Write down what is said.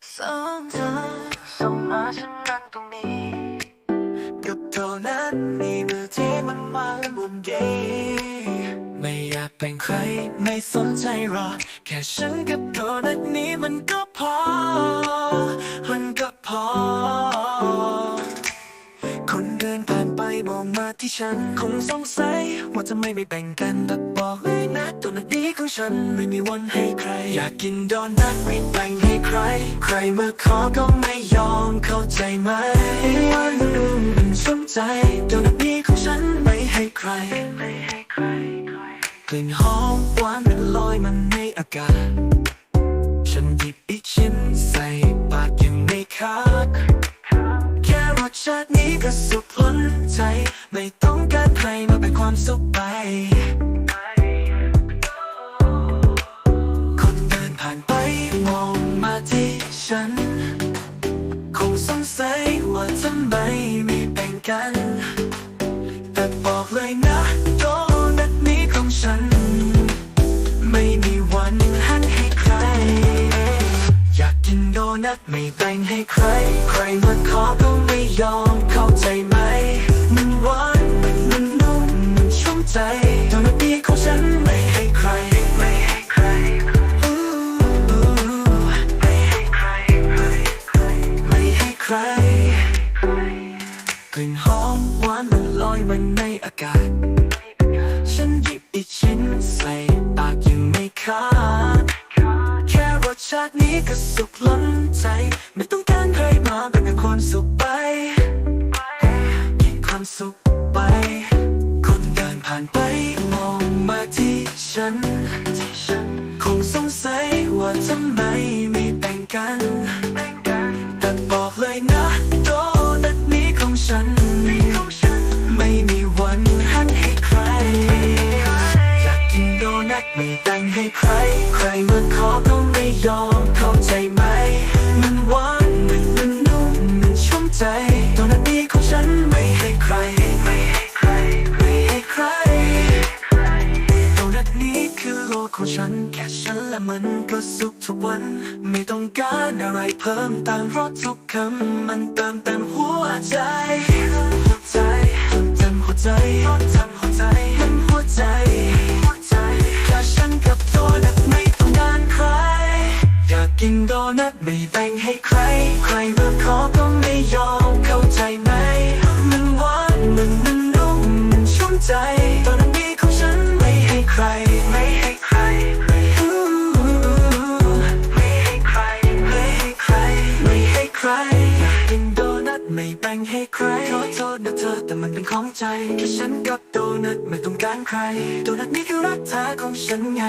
สองเธอส่งมาฉันนั่งตรงนี้กับเท่านั้นนี่มือที่มันวางบนเดไม่อยากเป็นใครไม่สนใจหรอกแค่ฉันกับเท่านั้นนี้มันก็พอ มันก็พอ มองมาที่ฉัน คงสงสัยว่าทำไมไม่แบ่งกันแต่บอกเลยนะตัวนัดนี้ของฉันไม่มีวันให้ใคร อยากกินโดนัทไม่แบ่งให้ใคร ใครมาขอก็ไม่ยอมเข้าใจไหมวันดูมันสนใจโดนัทนี้ของฉันไม่ให้ใครไม่ให้ใคร กลิ่นหอมหวานมันลอยมันในอากาศ นี้ก็สุดล้นใจ ไม่ต้องการใครมาเป็นความสุขไปคนเดินผ่านไปมองมาที่ฉัน คงสงสัยว่าทำไมไม่แบ่งกัน นโดนัทไม่แบ่งให้ใคร ใครมาขอก็ไม่ยอมเข้าใจไหม มันหวานมันนุ่มมันชุ่มใจโดนัทนี้ของฉันไม่ให้ใคร ไม่ให้ใครไม่ให้ใคร ไม่ให้ใคร กลิ่นหอมหวานมันลอยมันในอากาศ ฉันหยิบอีกชิ้นใส่ปากยังไม่ขาด แค่รสชาตินี้ก็สุขล้น ใจ ไม่ต้องการใครมาเป็นความสุขไปกินความสุขไป คนเดินผ่านไปมองมาที่ฉัน คงสงสัยว่าทำไมไม่แบ่งกัน แต่บอกเลยนะโดนัทนี้ของฉัน ไม่มีวันหันให้ใครอยากกินโดนัทไม่แต่งให้ใคร มันก็สุขทุกวัน ไม่ต้องการอะไรเพิ่มติมราะทุกคำมันเติมเต็มหัวใจหัวใจเติมเต็มหัวใจเติมหัวใจมันหัวใจหัวใจแค่ฉันกับโดนัทไม่ต้องการใคร อยากกินโดนัทไม่แบ่งให้ใคร ใครมาขอก็ไม่ยอมเข้าใจไหมมันหวานมันมันนุ่มมันชุ่มใจโดนัท ขอโทษนะเธอแต่มันเป็นของใจแค่ฉันกับโดนัทไม่ต้องการใคร โดนัทนี่คือรักแท้ของฉันไง